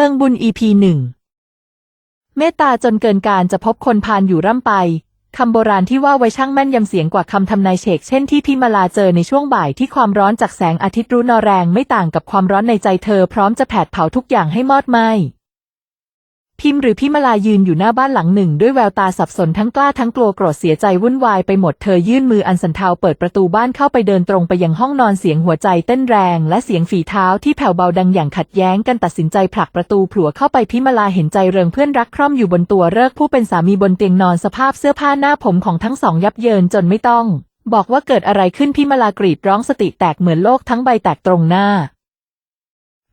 ลิงบุญ EP หนึ่งเมตตาจนเกินการจะพบคนพาลอยู่ร่ำไป คำโบราณที่ว่าไว้ช่างแม่นยำเสียงกว่าคำทำนายเฉกเช่นที่พิมาลาเจอในช่วงบ่ายที่ความร้อนจากแสงอาทิตย์รุนแรงไม่ต่างกับความร้อนในใจเธอพร้อมจะแผดเผาทุกอย่างให้มอดไหม้ พิมพ์หรือพิมลายืนอยู่หน้าบ้านหลังหนึ่ง ด้วยแววตาสับสนทั้งกล้าทั้งกลัวโกรธเสียใจวุ่นวายไปหมดเธอยื่นมืออันสันเทาเปิดประตูบ้านเข้าไปเดินตรงไปยังห้องนอนเสียงหัวใจเต้นแรง และเสียงฝีเท้าที่แผ่วเบาดังอย่างขัดแย้งกันตัดสินใจผลักประตูผัวเข้าไปพิมลาเห็นใจเริงเพื่อนรักคร่อมอยู่บนตัวเลิกผู้เป็นสามีบนเตียงนอนสภาพเสื้อผ้าหน้าผมของทั้งสองยับเยินจนไม่ต้อง บอกว่าเกิดอะไรขึ้นพิมลากรีดร้องสติแตกเหมือนโลกทั้งใบแตกตรงหน้า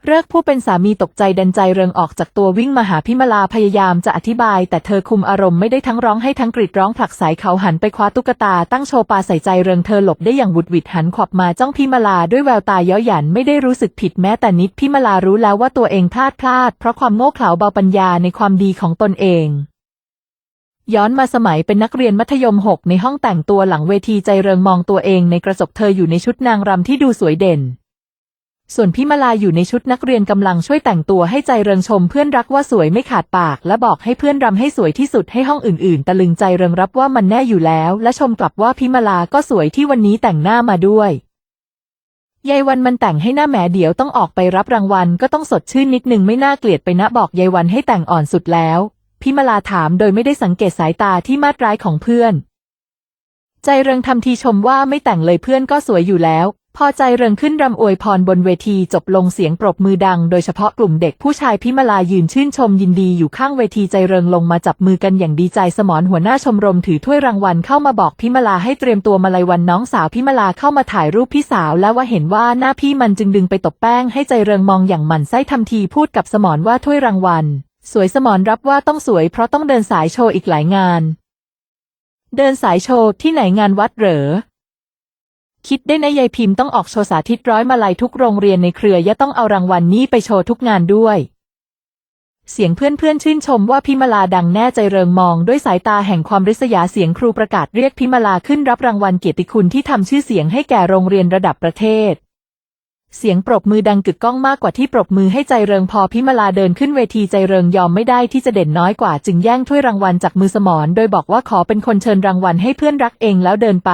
เลิกผู้เป็นสามีตกใจดันใจเริงออกจากตัววิ่งมาหาพิมลาพยายามจะอธิบาย แต่เธอคุมอารมณ์ไม่ได้ทั้งร้องให้ทั้งกรีดร้องผลักสายเขาหันไปคว้าตุ๊กตาตั้งโชว์ปาใส่ใจเริงเธอหลบได้อย่างหวุดหวิดหันขวับมาจ้องพิมลาด้วยแววตาเย้อหยันไม่ได้รู้สึกผิดแม้แต่นิดพิมลารู้แล้วว่าตัวเองพลาดพลาด เพราะความโง่เขลาเบาปัญญาในความดีของตนเองย้อนมาสมัยเป็นนักเรียนมัธยมหกในห้องแต่งตัวหลังเวทีใจเริงมองตัวเองในกระจกเธออยู่ในชุดนางรำที่ดูสวยเด่น ส่วนพิมาลาอยู่ในชุดนักเรียนกำลังช่วยแต่งตัวให้ใจเริงชมเพื่อนรักว่าสวยไม่ขาดปาก และบอกให้เพื่อนรำให้สวยที่สุดให้ห้องอื่นๆ ตะลึงใจเริงรับว่ามันแน่อยู่แล้ว และชมกลับว่าพิมาลาก็สวยที่วันนี้แต่งหน้ามาด้วยยายวันมันแต่งให้หน้าแหมเดี๋ยวต้องออกไปรับรางวัลก็ต้องสดชื่นนิดนึงไม่น่าเกลียดไปนะบอกยายวันให้แต่งอ่อนสุดแล้วพิมาลาถามโดยไม่ได้สังเกตสายตาที่มาดร้ายของเพื่อน ใจเริงทำทีชมว่าไม่แต่งเลยเพื่อนก็สวยอยู่แล้ว พอใจเริงขึ้นรำอวยพรบนเวทีจบลงเสียงปรบมือดังโดยเฉพาะกลุ่มเด็กผู้ชายพิมลายืนชื่นชมยินดีอยู่ข้างเวทีใจเริงลงมาจับมือกันอย่างดีใจสมรหัวหน้าชมรมถือถ้วยรางวัลเข้ามาบอกพิมลาให้เตรียมตัวมาลัยวันน้องสาวพิมลาเข้ามาถ่ายรูปพี่สาวแล้วว่าเห็นว่าหน้าพี่มันจึงดึงไปตบแป้งให้ใจเริงมองอย่างหมันไส้ทำทีพูดกับสมรว่าถ้วยรางวัล สวยสมรรับว่าต้องสวย เพราะต้องเดินสายโชว์อีกหลายงาน เดินสายโชว์ที่ไหนงานวัดเหรอ คิดได้นะยายพิมพ์ต้องออกโชว์สาธิตร้อยมาลัยทุกโรงเรียนในเครือยะต้องเอารางวัลนนี้ไปโชว์ทุกงานด้วย เสียงเพื่อนๆชื่นชมว่าพิมลาดังแน่ใจเริงมอง ด้วยสายตาแห่งความริษยาเสียงครูประกาศเรียกพิมลาขึ้นรับรางวัลเกียรติคุณที่ทำชื่อเสียงให้แก่โรงเรียนระดับประเทศเสียงปรบมือดังกึกก้องมากกว่าที่ปรบมือให้ใจเริงพอพิมลาเดินขึ้นเวทีใจเริงยอมไม่ได้ที่จะเด่นน้อยกว่า จึงแย่งถ้วยรางวัลจากมือสมรโดยบอกว่าขอเป็นคนเชิญรางวัลให้เพื่อนรักเองแล้วเดินไป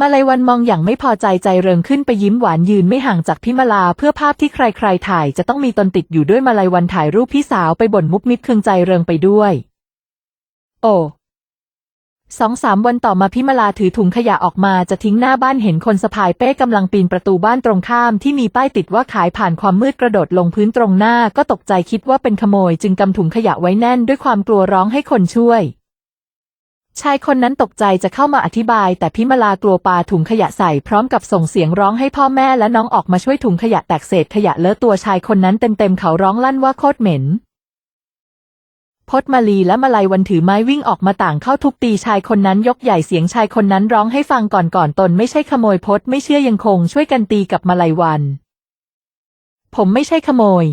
มาลัยวันมองอย่างไม่พอใจใจเริงขึ้นไปยิ้มหวานยืนไม่ห่างจากพิมลาเพื่อภาพที่ใครๆถ่ายจะต้องมีตนติดอยู่ด้วยมาลัยวันถ่ายรูปพี่สาวไปบ่นมุกมิดเคืองใจเริงไปด้วย โอ้สองสามวันต่อมาพิมลาถือถุงขยะออกมาจะทิ้งหน้าบ้านเห็นคนสะพายเป้กำลังปีนประตูบ้านตรงข้ามที่มีป้ายติดว่าขายผ่านความมืดกระโดดลงพื้นตรงหน้าก็ตกใจคิดว่าเป็นขโมยจึงกำถุงขยะไว้แน่นด้วยความกลัวร้องให้คนช่วย ชายคนนั้นตกใจจะเข้ามาอธิบาย แต่พิมลากลัวปาถุงขยะใส่พร้อมกับส่งเสียงร้องให้พ่อแม่และน้องออกมาช่วยถุงขยะแตกเศษขยะเลอะตัวชายคนนั้นเต็มๆเขาร้องลั่นว่าโคตรเหม็นพดมาลีและมาลัยวันถือไม้วิ่งออกมาต่างเข้าทุบตีชายคนนั้นยกใหญ่เสียงชายคนนั้นร้องให้ฟังก่อนก่อนตนไม่ใช่ขโมยพดไม่เชื่อยังคงช่วยกันตีกับมาลัยวัน ผมไม่ใช่ขโมย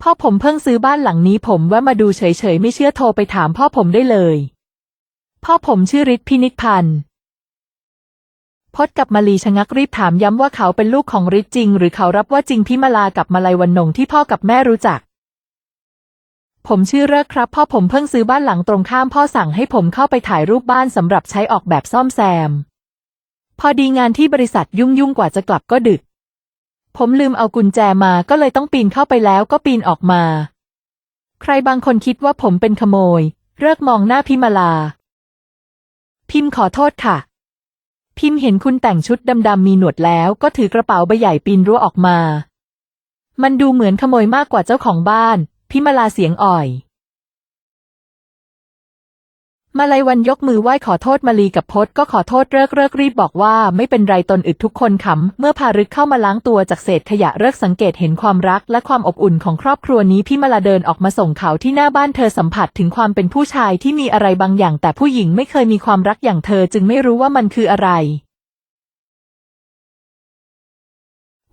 พ่อผมเพิ่งซื้อบ้านหลังนี้ผมแวะมาดูเฉยๆไม่เชื่อโทรไปถามพ่อผมได้เลย พ่อผมชื่อฤทธิ์พินิจพันธ์พดกับมาลีชะงักรีบถามย้ำว่าเขาเป็นลูกของฤทธิ์จริง หรือเขารับว่าจริงพิมาลากับมาลัยวันนงที่พ่อกับแม่รู้จัก ผมชื่อเลิกครับ พ่อผมเพิ่งซื้อบ้านหลังตรงข้ามพ่อสั่งให้ผมเข้าไปถ่ายรูปบ้านสำหรับใช้ออกแบบซ่อมแซม พอดีงานที่บริษัทยุ่งยุ่งกว่าจะกลับก็ดึก ผมลืมเอากุญแจมาก็เลยต้องปีนเข้าไปแล้วก็ปีนออกมา ใครบางคนคิดว่าผมเป็นขโมย เลิกมองหน้าพิมาลา พิมพ์ขอโทษค่ะ พิมพ์เห็นคุณแต่งชุดดำๆมีหนวดแล้วก็ถือกระเป๋าใบใหญ่ปีนรั้วออกมา มันดูเหมือนขโมยมากกว่าเจ้าของบ้าน พิมาลาเสียงอ่อย มาลัยวันยกมือไหว้ขอโทษมาลีกับพศก็ขอโทษเลิกเลิกรีบบอกว่าไม่เป็นไรตนอึดทุกคนขำเมื่อพารึกเข้ามาล้างตัวจากเศษขยะเลิกสังเกตเห็นความรักและความอบอุ่นของครอบครัวนี้พี่มาลาเดินออกมาส่งเขาที่หน้าบ้านเธอสัมผัสถึงความเป็นผู้ชายที่มีอะไรบางอย่าง แต่ผู้หญิงไม่เคยมีความรักอย่างเธอจึงไม่รู้ว่ามันคืออะไร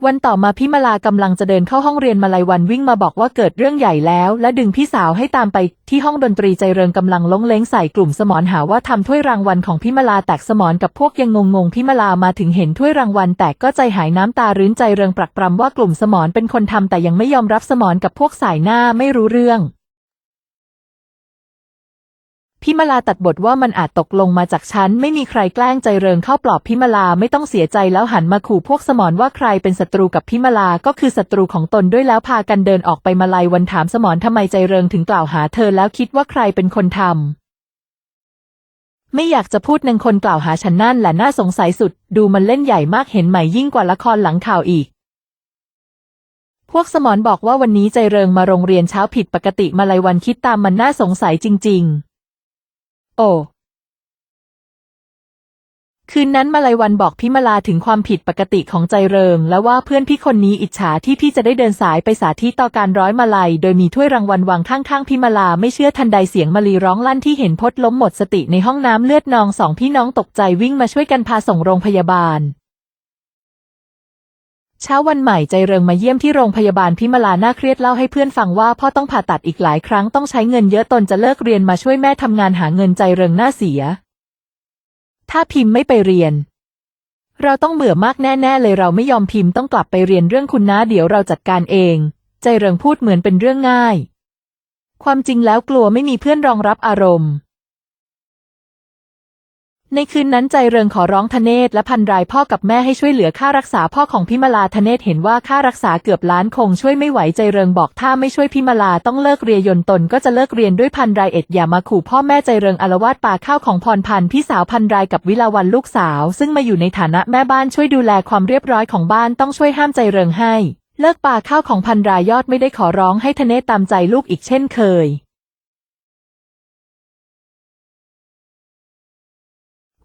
วันต่อมาพิมาลากำลังจะเดินเข้าห้องเรียนมาลายวันวิ่งมาบอกว่าเกิดเรื่องใหญ่แล้ว และดึงพี่สาวให้ตามไปที่ห้องดนตรีใจเริงกำลังล้งเล้งใส่กลุ่มสมอนหาว่าทำถ้วยรางวัลของพิมาลาแตกสมอนกับพวกยังงงงพิมาลามาถึงเห็นถ้วยรางวัลแตกก็ใจหายน้ำตารื้นใจเริงปรักปรำว่ากลุ่มสมอนเป็นคนทำแต่ยังไม่ยอมรับสมอนกับพวกสายหน้าไม่รู้เรื่อง พิมาลาตัดบทว่ามันอาจตกลงมาจากฉันไม่มีใครแกล้งใจเริงเข้าปลอบพิมาลาไม่ต้องเสียใจแล้วหันมาขู่พวกสมอนว่าใครเป็นศัตรูกับพิมาลาก็คือศัตรูของตนด้วยแล้วพากันเดินออกไปมาลัยวันถามสมอนทำไมใจเริงถึงกล่าวหาเธอแล้วคิดว่าใครเป็นคนทำไม่อยากจะพูดนังคนกล่าวหาฉันนั่นแหละน่าสงสัยสุด ดูมันเล่นใหญ่มากเห็นไหมยิ่งกว่าละครหลังข่าวอีกพวกสมอนบอกว่าวันนี้ใจเริงมาโรงเรียนเช้าผิดปกติมาลัยวันคิดตามมันน่าสงสัยจริง ๆ โอคืนนั้นมาลัยวันบอกพิมาลาถึงความผิดปกติของใจเริง และว่าเพื่อนพี่คนนี้อิจฉาที่พี่จะได้เดินสายไปสาธิตต่อการร้อยมาลัยโดยมีถ้วยรางวัลวางข้างๆพิมาลาไม่เชื่อทันใดเสียงมาลีร้องลั่นที่เห็นพดล้มหมดสติในห้องน้ำเลือดนองสองพี่น้องตกใจวิ่งมาช่วยกันพาส่งโรงพยาบาล เช้าวันใหม่ใจเริงมาเยี่ยมที่โรงพยาบาลพิมาลาหน้าเครียดเล่าให้เพื่อนฟังว่าพ่อต้องผ่าตัดอีกหลายครั้งต้องใช้เงินเยอะตนจะเลิกเรียนมาช่วยแม่ทำงานหาเงินใจเริงหน้าเสีย ถ้าพิมพ์ไม่ไปเรียน เราต้องเบื่อมากแน่ ๆ เลยเราไม่ยอมพิมพ์ต้องกลับไปเรียนเรื่องคุณน้าเดี๋ยวเราจัดการเอง ใจเริงพูดเหมือนเป็นเรื่องง่าย ความจริงแล้วกลัวไม่มีเพื่อนรองรับอารมณ์ ในคืนนั้นใจเริงขอร้องธเนศและพันรายพ่อกับแม่ให้ช่วยเหลือค่ารักษาพ่อของพิมาลาธเนศเห็นว่าค่ารักษาเกือบล้านคงช่วยไม่ไหวใจเริงบอกถ้าไม่ช่วยพิมาลาต้องเลิกเรียนยนตนก็จะเลิกเรียนด้วยพันรายเอ็ดอย่ามาขู่พ่อแม่ใจเริงอารวาสปาข้าวของพรพันพี่สาวพันรายกับวิลาวันลูกสาว ซึ่งมาอยู่ในฐานะแม่บ้านช่วยดูแลความเรียบร้อยของบ้านต้องช่วยห้ามใจเริงให้ เลิกปาข้าวของพันรายยอดไม่ได้ขอร้องให้ธเนศตามใจลูกอีกเช่นเคย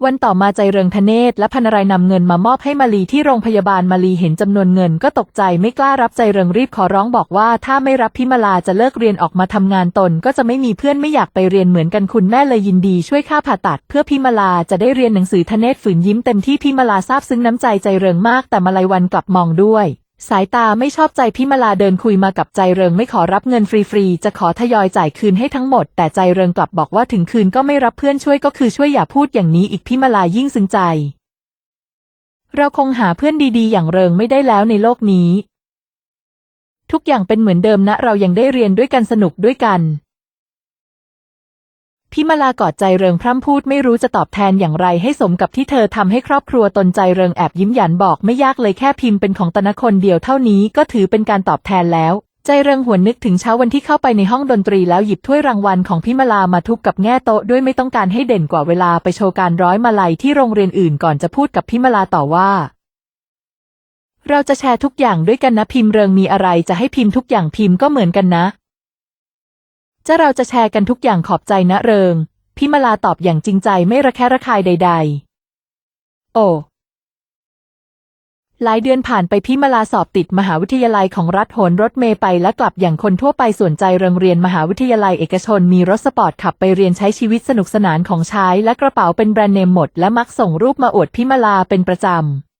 วันต่อมาใจเริงธเนศและพันรายนำเงินมามอบให้มาลีที่โรงพยาบาลมาลีเห็นจำนวนเงินก็ตกใจไม่กล้ารับใจเริงรีบขอร้องบอกว่า ถ้าไม่รับพิมาลาจะเลิกเรียนออกมาทำงานตน ก็จะไม่มีเพื่อนไม่อยากไปเรียนเหมือนกันคุณแม่เลยยินดีช่วยค่าผ่าตัด เพื่อพิมาลาจะได้เรียนหนังสือธเนศฝืนยิ้มเต็มที่พิมาลาซาบซึ้งน้ำใจใจเริงมากแต่มาลัยวันกลับมองด้วย สายตาไม่ชอบใจพิมาลาเดินคุยมากับใจเริงไม่ขอรับเงินฟรีๆ จะขอทยอยจ่ายคืนให้ทั้งหมด แต่ใจเริงกลับบอกว่าถึงคืนก็ไม่รับเพื่อนช่วยก็คือช่วยอย่าพูดอย่างนี้อีกพิมาลายิ่งซึ้งใจ เราคงหาเพื่อนดีๆ อย่างเริงไม่ได้แล้วในโลกนี้ ทุกอย่างเป็นเหมือนเดิมนะ เรายังได้เรียนด้วยกันสนุกด้วยกัน พิมาลากอดใจเริงพร่ำพูดไม่รู้จะตอบแทนอย่างไรให้สมกับที่เธอทำให้ครอบครัวตนใจเริงแอบยิ้มหยันบอกไม่ยากเลยแค่พิมพ์เป็นของตนคนเดียวเท่านี้ก็ถือเป็นการตอบแทนแล้ว ใจเริงหวนนึกถึงเช้าวันที่เข้าไปในห้องดนตรีแล้วหยิบถ้วยรางวัลของพิมาลามาทุบกับแง่โต๊ะด้วยไม่ต้องการให้เด่นกว่าเวลาไปโชว์การร้อยมาลัยที่โรงเรียนอื่นก่อนจะพูดกับพิมาลาต่อว่าเราจะแชร์ทุกอย่างด้วยกันนะพิมพ์เริงมีอะไรจะให้พิมพ์ทุกอย่างพิมพ์ก็เหมือนกันนะ จะเราจะแชร์กันทุกอย่างขอบใจนะเริง พิมาลาตอบอย่างจริงใจไม่ระแคะระคายใด ๆ โอ้ หลายเดือนผ่านไปพิมาลาสอบติดมหาวิทยาลัยของรัฐโหนรถเมย์ไปและกลับอย่างคนทั่วไปส่วนใจเริงเรียนมหาวิทยาลัยเอกชนมีรถสปอร์ตขับไปเรียนใช้ชีวิตสนุกสนานของใช้และกระเป๋าเป็นแบรนด์เนมหมดและมักส่งรูปมาอวดพิมาลาเป็นประจำ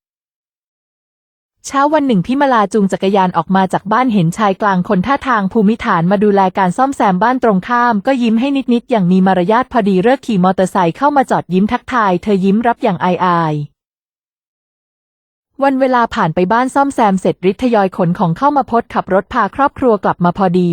เช้าวันหนึ่งพิมาลาจูงจักรยานออกมาจากบ้านเห็นชายกลางคนท่าทางภูมิฐานมาดูแลการซ่อมแซมบ้านตรงข้าม ก็ยิ้มให้นิดๆอย่างมีมารยาทพอดีเลิกขี่มอเตอร์ไซค์เข้ามาจอดยิ้มทักทาย เธอยิ้มรับอย่างอายๆวันเวลาผ่านไปบ้านซ่อมแซมเสร็จริทยอยขนของเข้ามาพดขับรถพาครอบครัวกลับมาพอดี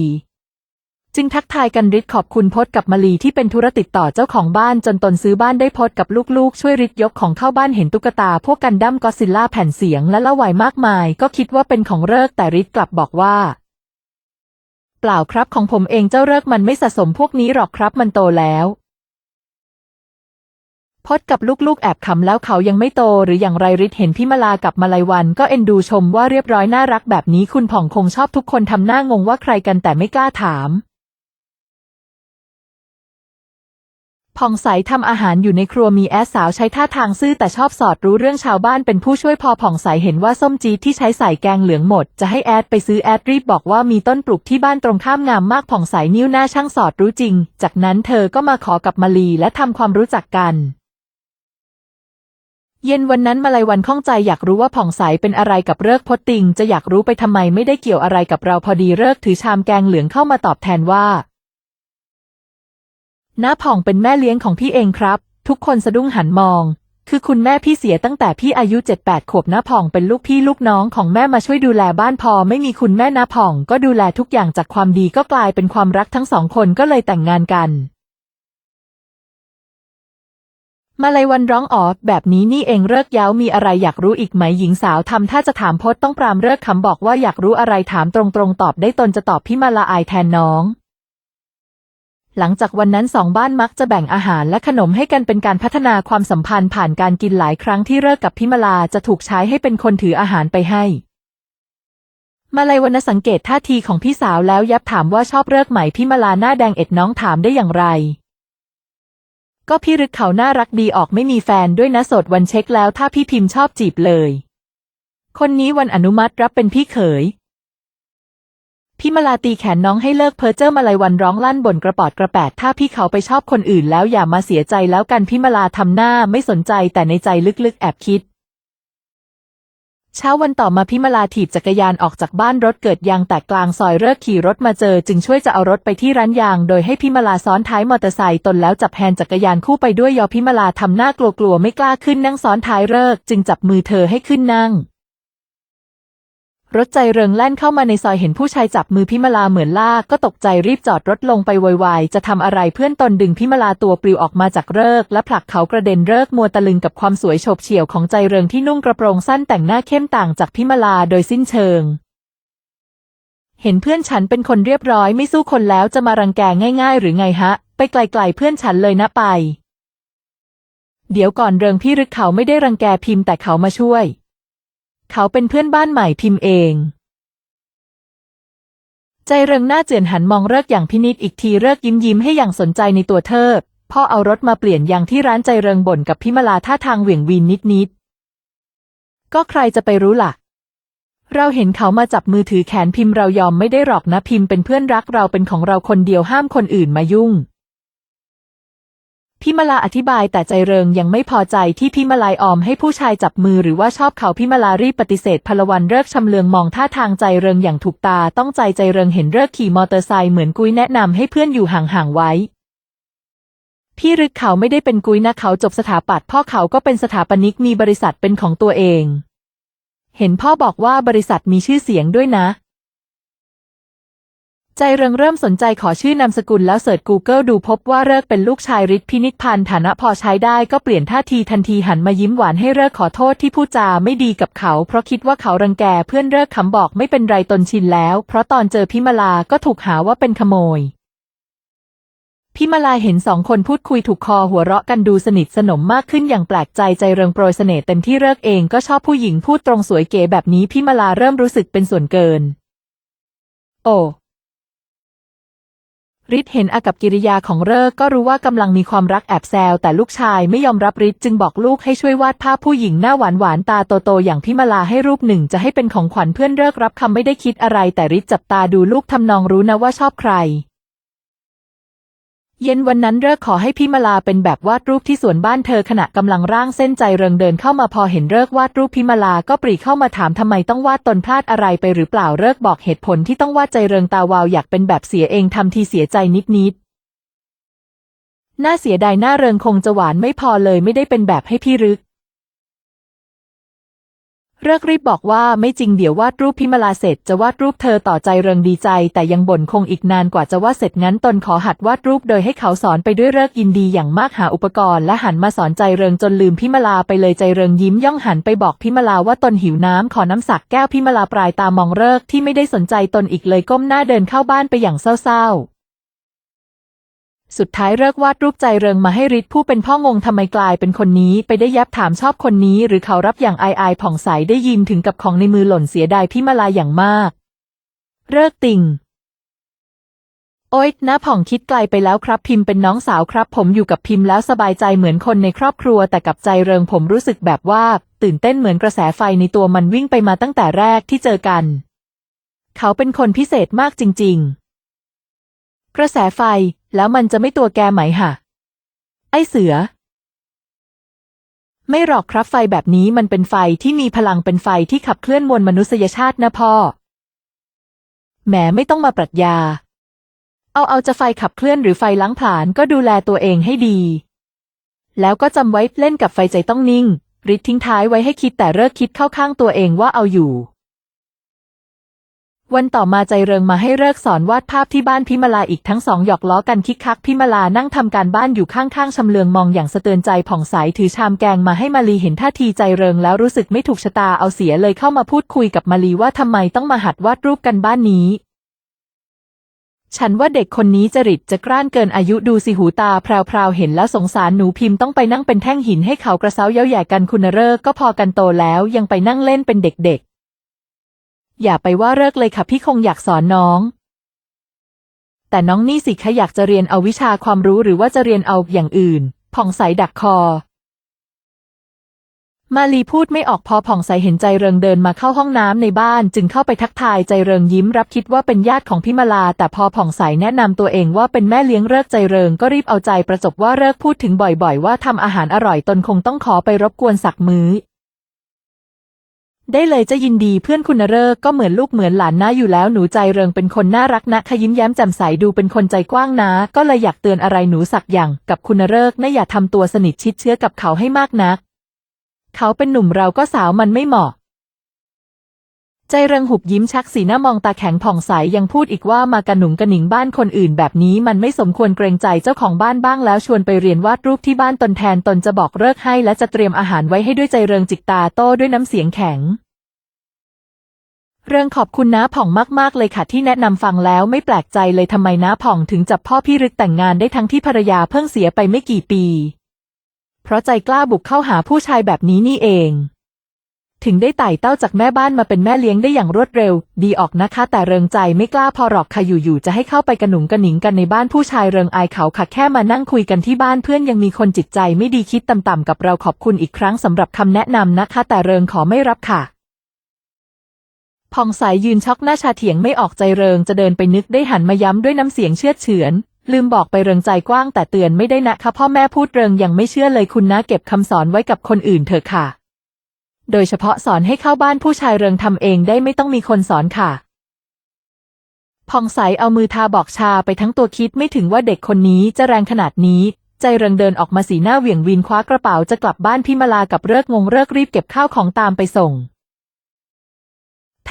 จึงทักทายกันริทขอบคุณพดกับมาลีที่เป็นธุรติดต่อเจ้าของบ้านจนตนซื้อบ้านได้พดกับลูกๆ ช่วยริทยกของเข้าบ้านเห็นตุ๊กตาพวกกันดั้มกอซิลล่าแผ่นเสียงและละวายมากมาย ก็คิดว่าเป็นของเลิกแต่ริทกลับบอกว่า เปล่าครับของผมเองเจ้าเลิกมันไม่สะสมพวกนี้หรอกครับมันโตแล้วพดกับลูกๆ แอบขำแล้วเขายังไม่โตหรืออย่างไรริทเห็นพิมาลากับมาลัยวัน ก็เอ็นดูชมว่าเรียบร้อยน่ารักแบบนี้คุณผ่องคงชอบทุกคนทำหน้างงว่าใครกันแต่ไม่กล้าถาม ผ่องใสทำอาหารอยู่ในครัวมีแอดสาวใช้ท่าทางซื่อแต่ชอบสอดรู้เรื่องชาวบ้านเป็นผู้ช่วยพอผ่องใสเห็นว่าส้มจีที่ใช้ใส่แกงเหลืองหมด จะให้แอดไปซื้อแอดรีบบอกว่ามีต้นปลูกที่บ้านตรงข้ามงามมากผ่องใสนิ้วหน้าช่างสอดรู้จริง จากนั้นเธอก็มาขอกับมาลีและทำความรู้จักกัน เย็นวันนั้นมาลัยวันข้องใจอยากรู้ว่าผ่องใสเป็นอะไรกับเลิกพดติง จะอยากรู้ไปทำไมไม่ได้เกี่ยวอะไรกับเราพอดีเลิกถือชามแกงเหลืองเข้ามาตอบแทนว่า น้าผ่องเป็นแม่เลี้ยงของพี่เองครับ ทุกคนสะดุ้งหันมอง คือคุณแม่พี่เสียตั้งแต่พี่อายุเจ็ดแปดขวบน้าผ่องเป็นลูกพี่ลูกน้องของแม่มาช่วยดูแลบ้านพอ ไม่มีคุณแม่น้าผ่อง ก็ดูแลทุกอย่างจากความดีก็กลายเป็นความรักทั้งสองคนก็เลยแต่งงานกัน มาลัยวันร้องอ๋อแบบนี้นี่เองเลิกเย้ามีอะไรอยากรู้อีกไหมหญิงสาวทำถ้าจะถามพจน์ต้องปรามเลิกคำบอกว่าอยากรู้อะไรถามตรงๆตอบได้ตนจะตอบพี่มาลาอายแทนน้อง หลังจากวันนั้นสองบ้านมักจะแบ่งอาหารและขนมให้กันเป็นการพัฒนาความสัมพันธ์ผ่านการกินหลายครั้งที่เลิกกับพิมลาจะถูกใช้ให้เป็นคนถืออาหารไปให้ มาลัยวันสังเกตท่าทีของพี่สาวแล้วยับถามว่าชอบเลิกไหมพี่มาลาหน้าแดงเอ็ดน้องถามได้อย่างไร ก็พี่รึกเขาน่ารักดีออกไม่มีแฟนด้วยนะสดวันเช็คแล้วถ้าพี่พิมพ์ชอบจีบเลย คนนี้วันอนุมัติรับเป็นพี่เขย พี่มาลาตีแขนน้องให้เลิกเพ้อเจ้อมาลัยวันร้องลั่นบ่นกระปอดกระแปด ถ้าพี่เขาไปชอบคนอื่นแล้วอย่ามาเสียใจแล้วกันพี่มาลาทำหน้าไม่สนใจแต่ในใจลึกๆ แอบคิด เช้าวันต่อมาพี่มาลาถีบจักรยานออกจากบ้านรถเกิดยางแตกกลางซอยเลิกขี่รถมาเจอ จึงช่วยจะเอารถไปที่ร้านยาง โดยให้พี่มาลาซ้อนท้ายมอเตอร์ไซค์ตนแล้วจับแฮนจักรยานคู่ไปด้วยยอพี่มาลาทำหน้ากลัวๆไม่กล้าขึ้นนั่งซ้อนท้ายเลิก จึงจับมือเธอให้ขึ้นนั่ง รถใจเริงแล่นเข้ามาในซอยเห็นผู้ชายจับมือพิมลาเหมือนลากก็ตกใจรีบจอดรถลงไปวายจะทำอะไรเพื่อนตนดึงพิมลาตัวปลิวออกมาจากเริก และผลักเขากระเด็นเริกมัวตะลึงกับความสวยโฉบเฉี่ยวของใจเริงที่นุ่งกระโปรงสั้นแต่งหน้าเข้มต่างจากพิมลาโดยสิ้นเชิง เห็นเพื่อนฉันเป็นคนเรียบร้อยไม่สู้คนแล้วจะมารังแกง่าย ๆ หรือไงฮะ ไปไกล ๆ เพื่อนฉันเลยนะไป เดี๋ยวก่อนเริงพี่รึกเขาไม่ได้รังแกพิมพ์แต่เขามาช่วย เขาเป็นเพื่อนบ้านใหม่พิมพ์เอง ใจเริงหน้าเจือนหันมองเลิกอย่างพินิจอีกทีเลิกยิ้มยิ้มให้อย่างสนใจในตัวเธอพ่อเอารถมาเปลี่ยนยางที่ร้านใจเริงบ่นกับพิมลาท่าทางเหวี่ยงวีนนิดนิดๆก็ใครจะไปรู้ล่ะ เราเห็นเขามาจับมือถือแขนพิมพ์เรายอมไม่ได้หรอกนะพิมพ์เป็นเพื่อนรักเราเป็นของเราคนเดียวห้ามคนอื่นมายุ่ง พิมาลาอธิบายแต่ใจเริงยังไม่พอใจที่พิมาลายออมให้ผู้ชายจับมือหรือว่าชอบเขาพิมาลารีบปฏิเสธพลวันเลิกชำเลืองมองท่าทางใจเริงอย่างถูกตาต้องใจใจเริงเห็นเลิกขี่มอเตอร์ไซค์เหมือนกุ้ยแนะนำให้เพื่อนอยู่ห่างๆไว้ พี่รึกเขาไม่ได้เป็นกุ้ยนะเขาจบสถาปัตย์พ่อเขาก็เป็นสถาปนิกมีบริษัทเป็นของตัวเอง เห็นพ่อบอกว่าบริษัทมีชื่อเสียงด้วยนะ ใจเริงเริ่มสนใจขอชื่อนามสกุลแล้วเสิร์ช Google ดูพบว่าเลิกเป็นลูกชายฤทธิ์พินิจพันธ์ฐานะพอใช้ได้ก็เปลี่ยนท่าทีทันทีหันมายิ้มหวานให้เลิกขอโทษที่พูดจาไม่ดีกับเขา เพราะคิดว่าเขารังแกเพื่อนเลิกคำบอกไม่เป็นไรตนชินแล้ว เพราะตอนเจอพิมลาก็ถูกหาว่าเป็นขโมยพิมลาเห็นสองคนพูดคุยถูกคอหัวเราะกันดูสนิทสนมมากขึ้นอย่างแปลกใจใจเริงโปรยเสน่ห์เต็มที่เลิกเองก็ชอบผู้หญิงพูดตรงสวยเก๋แบบนี้พิมลาเริ่มรู้สึกเป็นส่วนเกิน โอ้ ฤทธิ์เห็นอากับกิริยาของเลิกก็รู้ว่ากำลังมีความรักแอบแซวแต่ลูกชายไม่ยอมรับฤทธิ์จึงบอกลูกให้ช่วยวาดภาพผู้หญิงหน้าหวานหวานตาโตๆอย่างพิมลาให้รูปหนึ่งจะให้เป็นของขวัญเพื่อนเลิกรับคำไม่ได้คิดอะไรแต่ฤทธิ์จับตาดูลูกทำนองรู้นะว่าชอบใคร เย็นวันนั้นเลิกขอให้พี่มลาเป็นแบบวาดรูปที่สวนบ้านเธอขณะกำลังร่างเส้นใจเริงเดินเข้ามาพอเห็นเลิกวาดรูปพี่มลาก็ปรีเข้ามาถามทำไมต้องวาดตนพลาดอะไรไปหรือเปล่าเลิกบอกเหตุผลที่ต้องวาดใจเริงตาวาวอยากเป็นแบบเสียเองทำทีเสียใจนิดๆน่าเสียดายหน้าเริงคงจะหวานไม่พอเลยไม่ได้เป็นแบบให้พี่รึก เลิกรีบบอกว่าไม่จริงเดี๋ยววาดรูปพิมลาเสร็จจะวาดรูปเธอต่อใจเริงดีใจ แต่ยังบ่นคงอีกนานกว่าจะวาดเสร็จงั้นตนขอหัดวาดรูปโดยให้เขาสอนไปด้วยเลิกยินดีอย่างมากหาอุปกรณ์และหันมาสอนใจเริงจนลืมพิมลาไปเลยใจเริงยิ้มย่องหันไปบอกพิมลาว่าตนหิวน้ำขอน้ำสักแก้วพิมลาปลายตามองเลิกที่ไม่ได้สนใจตนอีกเลยก้มหน้าเดินเข้าบ้านไปอย่างเศร้าๆ สุดท้ายเลิกวาดรูปใจเริงมาให้ฤทธิ์ผู้เป็นพ่องงทำไมกลายเป็นคนนี้ไปได้ยับถามชอบคนนี้ หรือเขารับอย่างอายอายผ่องใสได้ยินถึงกับของในมือหล่นเสียดายพิมาลาอย่างมากเลิกติงโอ๊ยน้าผ่องคิดไกลไปแล้วครับพิมพ์เป็นน้องสาวครับ ผมอยู่กับพิมพ์แล้วสบายใจเหมือนคนในครอบครัว แต่กับใจเริงผมรู้สึกแบบว่า ตื่นเต้นเหมือนกระแสไฟในตัวมันวิ่งไปมาตั้งแต่แรกที่เจอกัน เขาเป็นคนพิเศษมากจริง ๆ กระแสไฟ แล้วมันจะไม่ตัวแกไหมหะ ไอเสือ ไม่หรอกครับไฟแบบนี้มันเป็นไฟที่มีพลังเป็นไฟที่ขับเคลื่อนมวลมนุษยชาตินะพ่อ แหมไม่ต้องมาปรัชญา เอาเอาจะไฟขับเคลื่อนหรือไฟล้างผลาญก็ดูแลตัวเองให้ดี แล้วก็จำไว้เล่นกับไฟใจต้องนิ่งริดทิ้งท้ายไว้ให้คิดแต่เลิกคิดเข้าข้างตัวเองว่าเอาอยู่ วันต่อมาใจเริงมาให้เลิกสอนวาดภาพที่บ้านพิมลาอีกทั้งสองหยอกล้อกันคิกคักพิมลานั่งทำการบ้านอยู่ข้างๆชำเลืองมองอย่างสะเตือนใจผ่องใสถือชามแกงมาให้มาลีเห็นท่าทีใจเริงแล้วรู้สึกไม่ถูกชะตาเอาเสียเลยเข้ามาพูดคุยกับมาลีว่าทำไมต้องมาหัดวาดรูปกันบ้านนี้ ฉันว่าเด็กคนนี้จริตจะกร้านเกินอายุดูสิหูตาพราวๆเห็นแล้วสงสารหนูพิมพ์ต้องไปนั่งเป็นแท่งหินให้เขากระเซ้าเย้าแย่กันคุณเลิกก็พอกันโตแล้วยังไปนั่งเล่นเป็นเด็กๆ อย่าไปว่าเลิกเลยค่ะพี่คงอยากสอนน้อง แต่น้องนี่สิคะอยากจะเรียนเอาวิชาความรู้หรือว่าจะเรียนเอาอย่างอื่น ผ่องใสดักคอ มาลีพูดไม่ออกพอผ่องใสเห็นใจเริงเดินมาเข้าห้องน้ำในบ้าน จึงเข้าไปทักทายใจเริงยิ้มรับคิดว่าเป็นญาติของพิมาลา แต่พอผ่องใสแนะนำตัวเองว่าเป็นแม่เลี้ยงเลิกใจเริงก็รีบเอาใจประจบว่าเลิกพูดถึงบ่อยๆ ว่าทำอาหารอร่อยตนคงต้องขอไปรบกวนสักมื้อ ได้เลยจะยินดีเพื่อนคุณเริกก็เหมือนลูกเหมือนหลานนะอยู่แล้วหนูใจเริงเป็นคนน่ารักนะขยิ้มแย้มแจ่มใสดูเป็นคนใจกว้างนะ ก็เลยอยากเตือนอะไรหนูสักอย่างกับคุณเริกนะอย่าทำตัวสนิทชิดเชื้อกับเขาให้มากนัก เขาเป็นหนุ่มเราก็สาวมันไม่เหมาะ ใจเริงหุบยิ้มชักสีหน้ามองตาแข็งผ่องใสยังพูดอีกว่ามากระหนุงกระหนิงบ้านคนอื่นแบบนี้มันไม่สมควรเกรงใจเจ้าของบ้านบ้างแล้วชวนไปเรียนวาดรูปที่บ้านตนแทนตนจะบอกเลิกให้และจะเตรียมอาหารไว้ให้ด้วยใจเริงจิกตาโต้ด้วยน้ำเสียงแข็ง เริงขอบคุณน้าผ่องมากๆเลยค่ะที่แนะนำฟังแล้วไม่แปลกใจเลยทำไมน้าผ่องถึงจับพ่อพี่รึกแต่งงานได้ทั้งที่ภรรยาเพิ่งเสียไปไม่กี่ปี เพราะใจกล้าบุกเข้าหาผู้ชายแบบนี้นี่เอง ถึงได้ไต่เต้าจากแม่บ้านมาเป็นแม่เลี้ยงได้อย่างรวดเร็ว ดีออกนะคะ แต่เริงใจไม่กล้าพอหรอกค่ะอยู่ๆจะให้เข้าไปกระหนุงกระหนิงกันในบ้านผู้ชายเริงอายเขาค่ะแค่มานั่งคุยกันที่บ้านเพื่อนยังมีคนจิตใจไม่ดีคิดต่ำๆกับเราขอบคุณอีกครั้งสำหรับคำแนะนำนะคะ แต่เริงขอไม่รับค่ะพองสายยืนช็อกหน้าชาเถียงไม่ออกใจเริงจะเดินไปนึกได้หันมาย้ำด้วยน้ำเสียงเชื่อเฉือน ลืมบอกไปเริงใจกว้างแต่เตือนไม่ได้นะคะพ่อแม่พูดเริงยังไม่เชื่อเลยคุณนะเก็บคำสอนไว้กับคนอื่นเถอะค่ะ โดยเฉพาะสอนให้เข้าบ้านผู้ชายเริงทำเองได้ไม่ต้องมีคนสอนค่ะพองใสเอามือทาบอกชาไปทั้งตัวคิดไม่ถึงว่าเด็กคนนี้จะแรงขนาดนี้ ใจเริงเดินออกมาสีหน้าเหวี่ยงวินคว้ากระเป๋าจะกลับบ้านพิมาลากับเลิกงงเลิกรีบเก็บข้าวของตามไปส่ง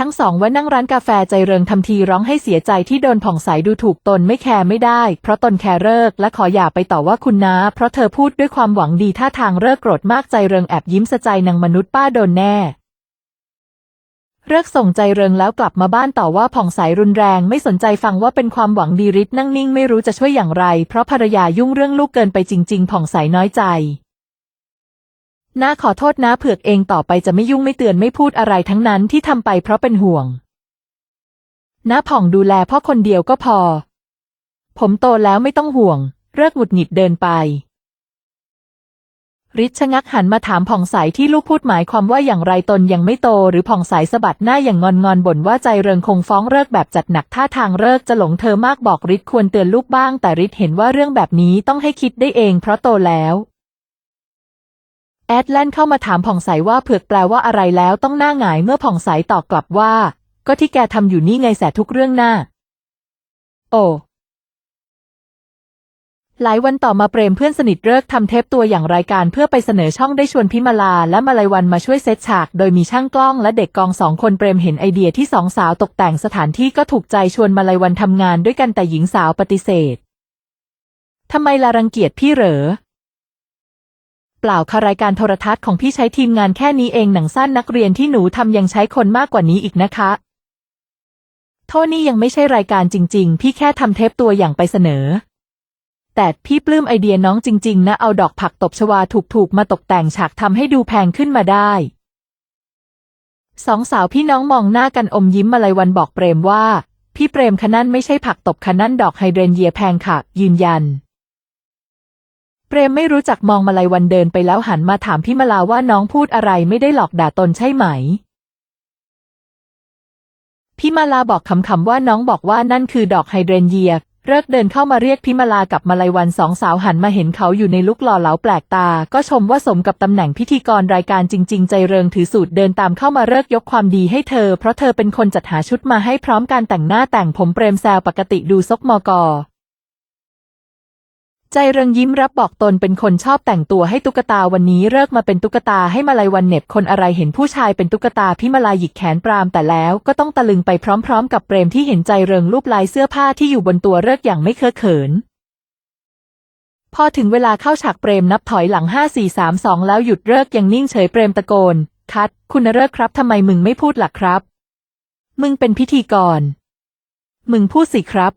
ทั้งสองว่านั่งร้านกาแฟใจเริงทำทีร้องให้เสียใจที่โดนผ่องใสดูถูกตนไม่แคร์ไม่ได้ เพราะตนแคร์เลิกและขออย่าไปต่อว่าคุณนาเพราะเธอพูดด้วยความหวังดีท่าทางเลิกโกรธมากใจเริงแอบยิ้มสะใจนางมนุษย์ป้าโดนแน่เลิกส่งใจเริงแล้วกลับมาบ้านต่อว่าผ่องใสรุนแรงไม่สนใจฟังว่าเป็นความหวังดีริดนั่งนิ่งไม่รู้จะช่วยอย่างไร เพราะภรรยายุ่งเรื่องลูกเกินไปจริง ๆ ผ่องใสน้อยใจ น้าขอโทษน้าเผือกเองต่อไปจะไม่ยุ่งไม่เตือนไม่พูดอะไรทั้งนั้นที่ทำไปเพราะเป็นห่วง น้าผ่องดูแลพ่อคนเดียวก็พอ ผมโตแล้วไม่ต้องห่วง เลิกหงุดหงิดเดินไปริชชะงักหันมาถามผ่องใสที่ลูกพูดหมายความว่าอย่างไรตนยังไม่โตหรือผ่องใสสะบัดหน้าอย่างงอนงอนบ่นว่าใจเริงคงฟ้องเลิกแบบจัดหนักท่าทางเลิกจะหลงเธอมากบอกริชควรเตือนลูกบ้าง แต่ริชเห็นว่าเรื่องแบบนี้ต้องให้คิดได้เองเพราะโตแล้ว แอดแลนเข้ามาถามผ่องใสว่าเผือกแปลว่าอะไรแล้วต้องหน้าหงายเมื่อผ่องใสตอบกลับว่า ก็ที่แกทำอยู่นี่ไงแสทุกเรื่องหน้า โอ้หลายวันต่อมาเปรมเพื่อนสนิทเลิกทำเทปตัวอย่างรายการเพื่อไปเสนอช่องได้ชวนพิมาลาและมาลัยวันมาช่วยเซตฉาก โดยมีช่างกล้องและเด็กกองสองคนเปรมเห็นไอเดียที่สองสาวตกแต่งสถานที่ก็ถูกใจชวนมาลัยวันทำงานด้วยกันแต่หญิงสาวปฏิเสธทำไมลารังเกียจพี่เหรอ เปล่าค่ะรายการโทรทัศน์ของพี่ใช้ทีมงานแค่นี้เองหนังสั้นนักเรียนที่หนูทำยังใช้คนมากกว่านี้อีกนะคะ โทษนี่ยังไม่ใช่รายการจริง ๆ พี่แค่ทำเทปตัวอย่างไปเสนอ แต่พี่ปลื้มไอเดียน้องจริง ๆ นะ เอาดอกผักตบชวาถูกๆ มาตกแต่งฉากทำให้ดูแพงขึ้นมาได้สองสาวพี่น้องมองหน้ากันอมยิ้มมาลัยวันบอกเปรมว่า พี่เปรมคะนั่นไม่ใช่ผักตบคะนั่นดอกไฮเดรนเยียแพงค่ะ ยืนยัน เปรมไม่รู้จักมองมาลัยวันเดินไปแล้วหันมาถามพี่มาลาว่าน้องพูดอะไรไม่ได้หลอกด่าตนใช่ไหม พี่มาลาบอกคำๆว่าน้องบอกว่านั่นคือดอกไฮเดรนเยียเลิกเดินเข้ามาเรียกพิมาลากับมาลัยวันสองสาวหันมาเห็นเขาอยู่ในลุกหล่อเหลาแปลกตา ก็ชมว่าสมกับตำแหน่งพิธีกรรายการจริง ๆ ใจเริงถือสูตรเดินตามเข้ามาเลิกยกความดีให้เธอ เพราะเธอเป็นคนจัดหาชุดมาให้พร้อมการแต่งหน้าแต่งผมเปรมแซวปกติดูซกมอกอ ใจเริงยิ้มรับบอกตนเป็นคนชอบแต่งตัวให้ตุ๊กตาวันนี้เลิกมาเป็นตุ๊กตาให้มาลัยวันเหน็บคนอะไรเห็นผู้ชายเป็นตุ๊กตาพิมาลายหยิกแขนปรามแต่แล้วก็ต้องตะลึงไปพร้อมๆ กับเปรมที่เห็นใจเริงรูปลายเสื้อผ้าที่อยู่บนตัวเลิกอย่างไม่เคอะเขิน พอถึงเวลาเข้าฉากเปรมนับถอยหลังห้าสี่สามสองแล้วหยุดเลิกยังนิ่งเฉยเปรมตะโกน คัด คุณเลิกครับทำไมมึงไม่พูดหล่ะครับ มึงเป็นพิธีกร มึงพูดสิครับ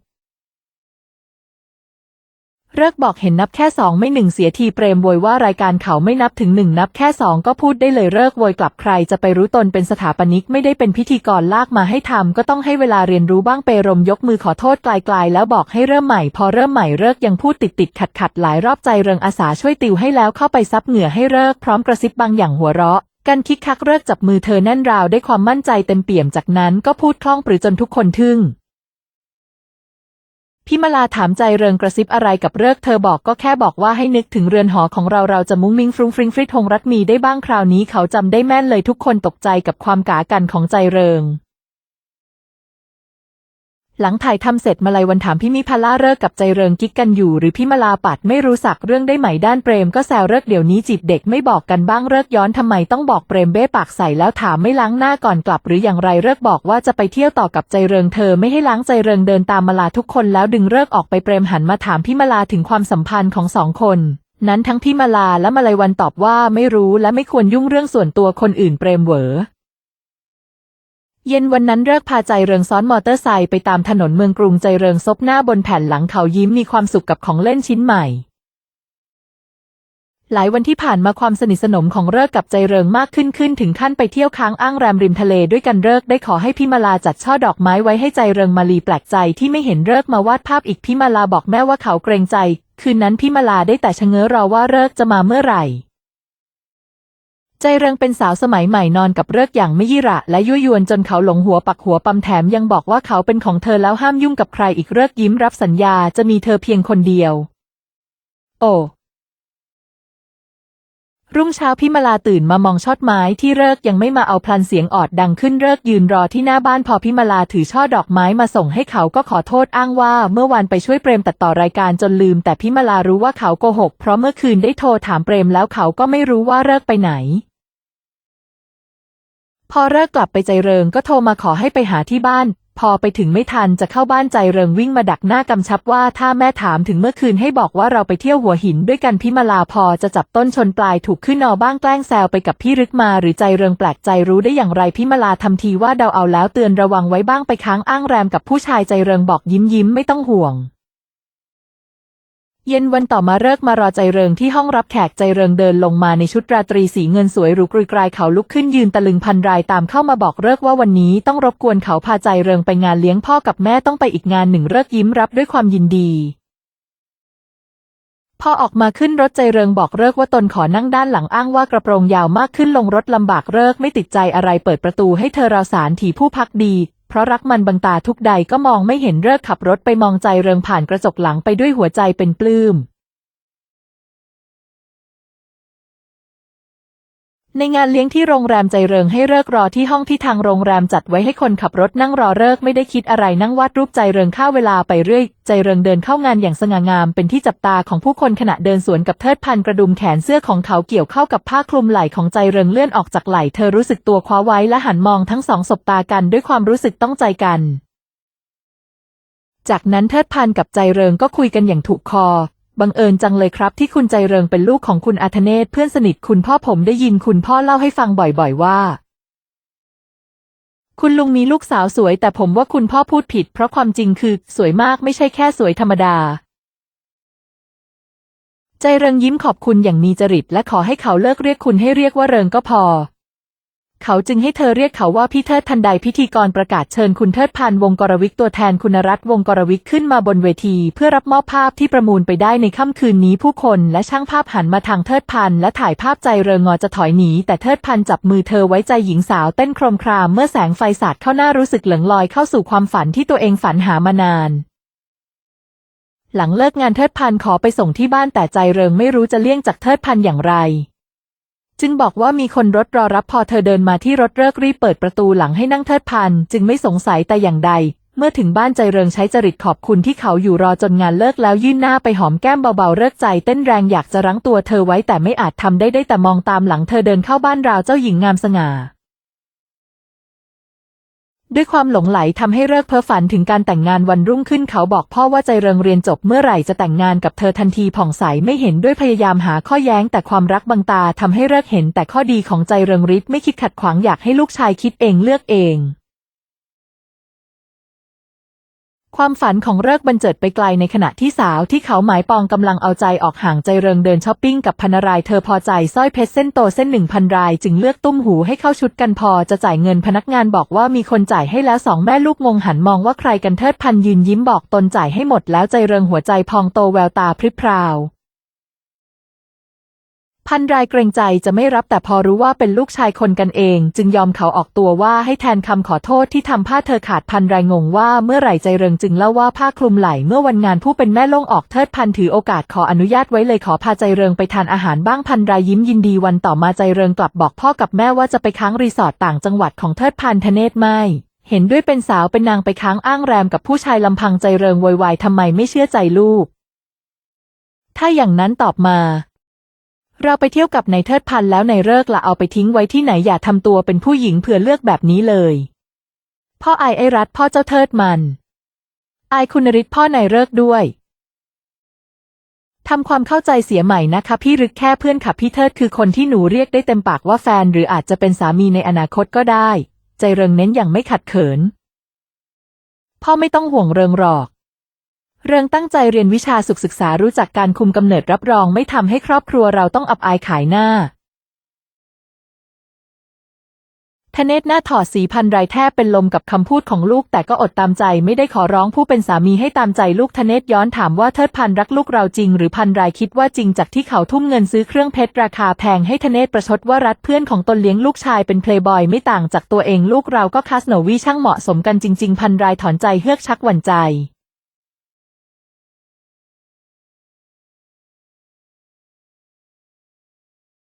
เลิกบอกเห็นนับแค่สองไม่หนึ่งเสียทีเปรมโวยว่ารายการเขาไม่นับถึงหนึ่งนับแค่สองก็พูดได้เลยเลิกโวยกลับใครจะไปรู้ตนเป็นสถาปนิกไม่ได้เป็นพิธีกรลากมาให้ทำก็ต้องให้เวลาเรียนรู้บ้างเปรมยกมือขอโทษไกลๆแล้วบอกให้เริ่มใหม่พอเริ่มใหม่เลิกยังพูดติดติดขัดขัดๆหลายรอบใจเริงอาสาช่วยติวให้แล้วเข้าไปซับเหงื่อให้เลิกพร้อมกระซิบบางอย่างหัวเราะกันคิกคักเลิกจับมือเธอแน่นราวได้ความมั่นใจเต็มเปี่ยมจากนั้นก็พูดคล่องปรือจนทุกคนทึ่ง พี่มาลาถามใจเริงกระซิบอะไรกับเลิกเธอบอกก็แค่บอกว่าให้นึกถึงเรือนหอของเราเราจะมุ้งมิ้งฟรุ้งฟริ้งฟริตหงรัตมีได้บ้างคราวนี้เขาจำได้แม่นเลยทุกคนตกใจกับความกากันของใจเริง หลังถ่ายทำเสร็จมาลัยวันถามพี่มิพาล่าเลิกกับใจเริงกิ๊กกันอยู่ หรือพี่มาลาปัดไม่รู้สักเรื่องได้ไหมด้านเปรมก็แซวเลิกเดี๋ยวนี้จีบเด็กไม่บอกกันบ้างเลิกย้อนทำไมต้องบอกเปรมเบ้ปากใส่แล้วถามไม่ล้างหน้าก่อนกลับ หรืออย่างไรเลิกบอกว่าจะไปเที่ยวต่อกับใจเริงเธอไม่ให้ล้างใจเริงเดินตามมาลาทุกคนแล้วดึงเลิกออกไปเปรมหันมาถามพี่มาลาถึงความสัมพันธ์ของสองคนนั้นทั้งพี่มาลาและมาลัยวันตอบว่าไม่รู้และไม่ควรยุ่งเรื่องส่วนตัวคนอื่นเปรมเหวอ เย็นวันนั้นเลิกพาใจเริงซ้อนมอเตอร์ไซค์ไปตามถนนเมืองกรุงใจเริงซบหน้าบนแผ่นหลังเขายิ้มมีความสุขกับของเล่นชิ้นใหม่ หลายวันที่ผ่านมาความสนิทสนมของเลิกกับใจเริงมากขึ้นขึ้นถึงขั้นไปเที่ยวค้างอ้างแรมริมทะเลด้วยกันเลิกได้ขอให้พี่มาลาจัดช่อดอกไม้ไว้ให้ใจเริงมาลีแปลกใจที่ไม่เห็นเลิกมาวาดภาพอีกพี่มาลาบอกแม่ว่าเขาเกรงใจ คืนนั้นพี่มาลาได้แต่ชะเง้อรอว่าเลิกจะมาเมื่อไหร่ ใจเริงเป็นสาวสมัยใหม่นอนกับเลิกอย่างไม่ยี่หระและยั่วยวนจนเขาหลงหัวปักหัวปั๊มแถมยังบอกว่าเขาเป็นของเธอแล้วห้ามยุ่งกับใครอีกเลิกยิ้มรับสัญญาจะมีเธอเพียงคนเดียว โอ้รุ่งเช้าพี่มาลาตื่นมามองช่อดไม้ที่เลิกยังไม่มาเอาพลันเสียงออดดังขึ้นเลิกยืนรอที่หน้าบ้านพอพี่มาลาถือช่อดอกไม้มาส่งให้เขาก็ขอโทษอ้างว่าเมื่อวานไปช่วยเปรมตัดต่อรายการจนลืม แต่พี่มาลารู้ว่าเขาโกหก เพราะเมื่อคืนได้โทรถามเปรมแล้วเขาก็ไม่รู้ว่าเลิกไปไหน พอเลิกกลับไปใจเริงก็โทรมาขอให้ไปหาที่บ้าน พอไปถึงไม่ทันจะเข้าบ้านใจเริงวิ่งมาดักหน้ากำชับว่าถ้าแม่ถามถึงเมื่อคืนให้บอกว่าเราไปเที่ยวหัวหินด้วยกันพิมาลาพอจะจับต้นชนปลายถูกขึ้นนอบ้างแกล้งแซวไปกับพี่รึกมา หรือใจเริงแปลกใจรู้ได้อย่างไรพิมาลาทำทีว่าเดาเอาแล้วเตือนระวังไว้บ้างไปค้างอ้างแรมกับผู้ชายใจเริงบอกยิ้มยิ้มไม่ต้องห่วง เย็นวันต่อมาเลิกมารอใจเริงที่ห้องรับแขกใจเริงเดินลงมาในชุดราตรีสีเงินสวยหรูกรุยกรายเขาลุกขึ้นยืนตะลึงพันรายตามเข้ามาบอกเลิกว่าวันนี้ต้องรบกวนเขาพาใจเริงไปงานเลี้ยงพ่อกับแม่ต้องไปอีกงานหนึ่งเลิกยิ้มรับด้วยความยินดีพอออกมาขึ้นรถใจเริงบอกเลิกว่าตนขอนั่งด้านหลังอ้างว่ากระโปรงยาวมากขึ้นลงรถลำบากเลิกไม่ติดใจอะไรเปิดประตูให้เธอราวสารถีผู้พักดี เพราะรักมันบังตาทุกใดก็มองไม่เห็นเลิกขับรถไปมองใจเริงผ่านกระจกหลังไปด้วยหัวใจเป็นปลื้ม ในงานเลี้ยงที่โรงแรมใจเริงให้เลิกรอที่ห้องที่ทางโรงแรมจัดไว้ให้คนขับรถนั่งรอเลิกไม่ได้คิดอะไรนั่งวาดรูปใจเริงฆ่าเวลาไปเรื่อย ใจเริงเดินเข้างานอย่างสง่างาม เป็นที่จับตาของผู้คนขณะเดินสวนกับเทิดพันกระดุมแขนเสื้อของเขาเกี่ยวเข้ากับผ้าคลุมไหล่ของใจเริงเลื่อนออกจากไหล่เธอรู้สึกตัวคว้าไว้และหันมองทั้งสองสบตากันด้วยความรู้สึกต้องใจกัน จากนั้นเทิดพันกับใจเริงก็คุยกันอย่างถูกคอ บังเอิญจังเลยครับที่คุณใจเริงเป็นลูกของคุณอาธเนศเพื่อนสนิทคุณพ่อผมได้ยินคุณพ่อเล่าให้ฟังบ่อยๆว่า คุณลุงมีลูกสาวสวย แต่ผมว่าคุณพ่อพูดผิด เพราะความจริงคือสวยมากไม่ใช่แค่สวยธรรมดา ใจเริงยิ้มขอบคุณอย่างมีจริตและขอให้เขาเลิกเรียกคุณให้เรียกว่าเริงก็พอ เขาจึงให้เธอเรียกเขาว่าพี่เทิดทันใดพิธีกรประกาศเชิญคุณเทิดพันวงกรวิกตัวแทนคุณรัตนวงกรวิกขึ้นมาบนเวที เพื่อรับมอบภาพที่ประมูลไปได้ในค่ำคืนนี้ผู้คนและช่างภาพหันมาทางเทิดพันและถ่ายภาพใจเริงงอจะถอยหนี แต่เทิดพันจับมือเธอไว้ใจหญิงสาวเต้นโครมครามเมื่อแสงไฟสาดเข้าหน้ารู้สึกเหลืองลอยเข้าสู่ความฝันที่ตัวเองฝันหามานานหลังเลิกงานเทิดพันขอไปส่งที่บ้านแต่ใจเริงไม่รู้จะเลี่ยงจากเทิดพันอย่างไร จึงบอกว่ามีคนรถรอรับพอเธอเดินมาที่รถเลิกรีบเปิดประตูหลังให้นั่งเทิดพัน จึงไม่สงสัยแต่อย่างใด เมื่อถึงบ้านใจเริงใช้จริตขอบคุณที่เขาอยู่รอจนงานเลิกแล้วยื่นหน้าไปหอมแก้มเบาๆเลิกใจเต้นแรงอยากจะรั้งตัวเธอไว้แต่ไม่อาจทำได้ได้แต่มองตามหลังเธอเดินเข้าบ้านราวเจ้าหญิงงามสง่า ด้วยความหลงไหลทำให้เลิกเพ้อฝันถึงการแต่งงานวันรุ่งขึ้นเขาบอกพ่อว่าใจเริงเรียนจบเมื่อไหร่จะแต่งงานกับเธอทันทีผ่องใสไม่เห็นด้วยพยายามหาข้อแย้งแต่ความรักบังตาทำให้เลิกเห็นแต่ข้อดีของใจเริงฤทธิ์ไม่คิดขัดขวางอยากให้ลูกชายคิดเองเลือกเอง ความฝันของเลิกบันเจิดไปไกลในขณะที่สาวที่เขาหมายปองกำลังเอาใจออกห่างใจเริงเดินช้อปปิ้งกับพนารายเธอพอใจสร้อยเพชรเส้นโตเส้นหนึ่งพันรายจึงเลือกตุ้มหูให้เข้าชุดกันพอจะจ่ายเงินพนักงานบอกว่ามีคนจ่ายให้แล้วสองแม่ลูกงงหันมองว่าใครกันเทิดพันยืนยิ้มบอกตนจ่ายให้หมดแล้วใจเริงหัวใจพองโตแววตาพริบพราว พันรายเกรงใจจะไม่รับแต่พอรู้ว่าเป็นลูกชายคนกันเอง จึงยอมเขาออกตัวว่าให้แทนคำขอโทษที่ทำผ้าเธอขาดพันรายงงว่าเมื่อไหร่ใจเริงจึงเล่าว่าผ้าคลุมไหล่เมื่อวันงานผู้เป็นแม่ล่งออกเทิดพันถือโอกาสขออนุญาตไว้เลยขอพาใจเริงไปทานอาหารบ้างพันรายยิ้มยินดีวันต่อมาใจเริงกลับบอกพ่อกับแม่ว่าจะไปค้างรีสอร์ทต่างจังหวัดของเทิดพันธเนศไม่เห็นด้วยเป็นสาวเป็นนางไปค้างอ้างแรมกับผู้ชายลำพังใจเริงโวยวายทำไมไม่เชื่อใจลูก ถ้าอย่างนั้นตอบมา เราไปเที่ยวกับนายเทิดพันแล้วนายเลิกละเอาไปทิ้งไว้ที่ไหนอย่าทำตัวเป็นผู้หญิงเผื่อเลือกแบบนี้เลย พ่อไอไอรัดพ่อเจ้าเทิดมันไอคุณริศพ่อนายเลิกด้วยทำความเข้าใจเสียใหม่นะคะพี่รึกแค่เพื่อนขับพี่เทิดคือคนที่หนูเรียกได้เต็มปากว่าแฟน หรืออาจจะเป็นสามีในอนาคตก็ได้ ใจเริงเน้นอย่างไม่ขัดเขิน พ่อไม่ต้องห่วงเริงหรอก เริงตั้งใจเรียนวิชาสุขศึกษารู้จักการคุมกำเนิดรับรองไม่ทำให้ครอบครัวเราต้องอับอายขายหน้าทเนศหน้าถอดสีพันรายแทบเป็นลมกับคำพูดของลูกแต่ก็อดตามใจไม่ได้ขอร้องผู้เป็นสามีให้ตามใจลูกทเนศย้อนถามว่าเทิดพันรักลูกเราจริง หรือพันรายคิดว่าจริงจากที่เขาทุ่มเงินซื้อเครื่องเพชรราคาแพงให้ทเนศประชดว่ารัฐเพื่อนของตนเลี้ยงลูกชายเป็นเพลย์บอยไม่ต่างจากตัวเองลูกเราก็คาสโนวีช่างเหมาะสมกันจริง ๆ พันรายถอนใจเฮือกชักหวั่นใจ